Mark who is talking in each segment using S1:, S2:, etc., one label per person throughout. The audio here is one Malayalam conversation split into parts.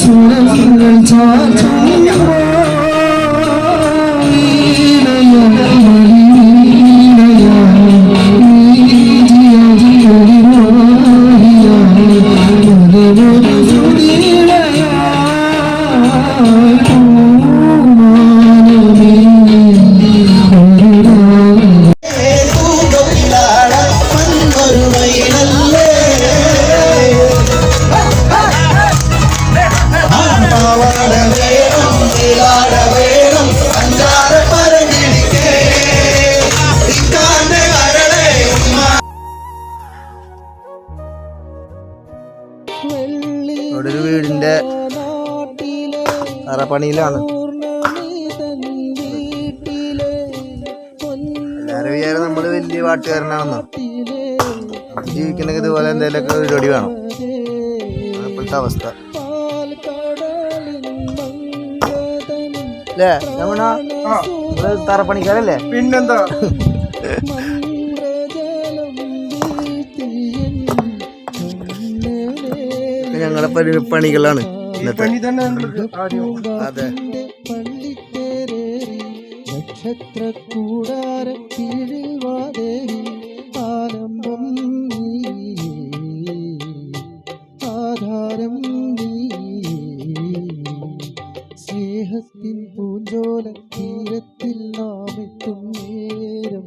S1: 从来，他就会。അറപ്പണിയിലാണ് എല്ലാരും വിചാരം നമ്മൾ വലിയ പാട്ടുകാരനാണെന്നോ. ജീവിക്കണമെങ്കിൽ ഇതുപോലെ എന്തെങ്കിലുമൊക്കെ പരിപാടി വേണം. ഇപ്പോഴത്തെ അവസ്ഥ. അല്ലേ രമണ? തറപ്പണിക്കാരല്ലേ?
S2: പിന്നെന്താ?
S1: ഞങ്ങളെ ഞങ്ങളുടെ പണികളാണ്. ഇന്നത്തെ അതെ.
S3: നക്ഷത്ര ആധാരം നീ സ്നേഹത്തിൻ പൂഞ്ചോല തീരത്തിൽ നാം എത്തും നേരം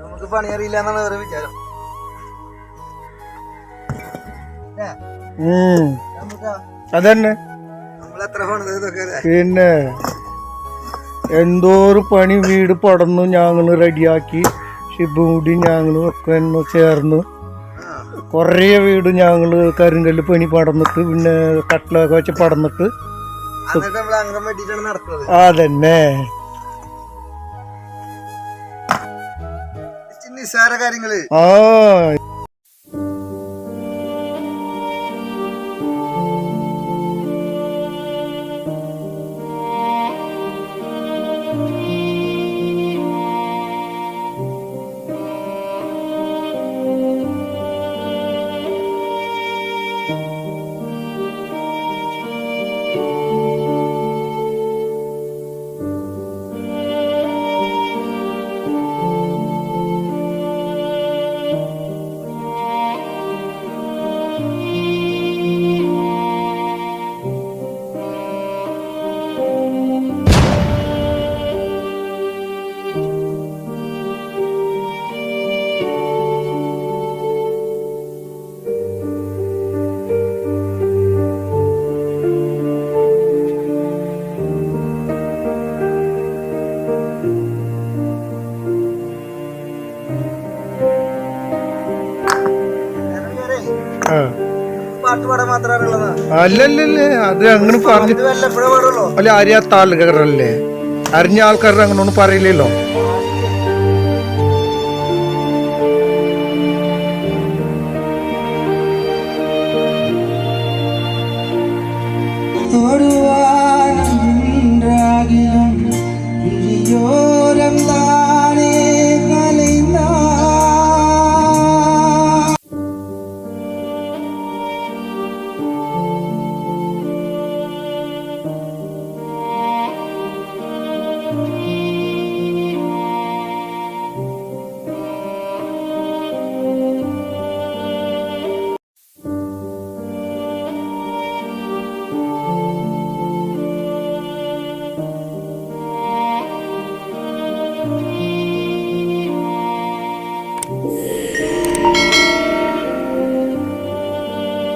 S1: നമുക്ക് പണി അറിയില്ല എന്നാണ് വേറെ വിചാരം.
S2: അതന്നെ. പിന്നെ എന്തോ ഒരു പണി വീട് പടന്നു ഞങ്ങൾ റെഡിയാക്കി. ഷിബുമുടി ഞങ്ങൾ ഒക്കെ ചേർന്ന് കൊറേ വീട് ഞങ്ങൾ കരിങ്കല്ല് പണി പടന്നിട്ട് പിന്നെ കട്ടിലൊക്കെ വെച്ച് പടന്നിട്ട് അതന്നെ.
S1: നിസ്സാര കാര്യങ്ങൾ.
S2: ആ. അല്ലല്ലല്ലേ അത് അങ്ങനെ പറഞ്ഞു അല്ല ആര്യ അറിഞ്ഞ ആൾക്കാരുടെ അങ്ങനെ ഒന്നും പറയില്ലല്ലോ.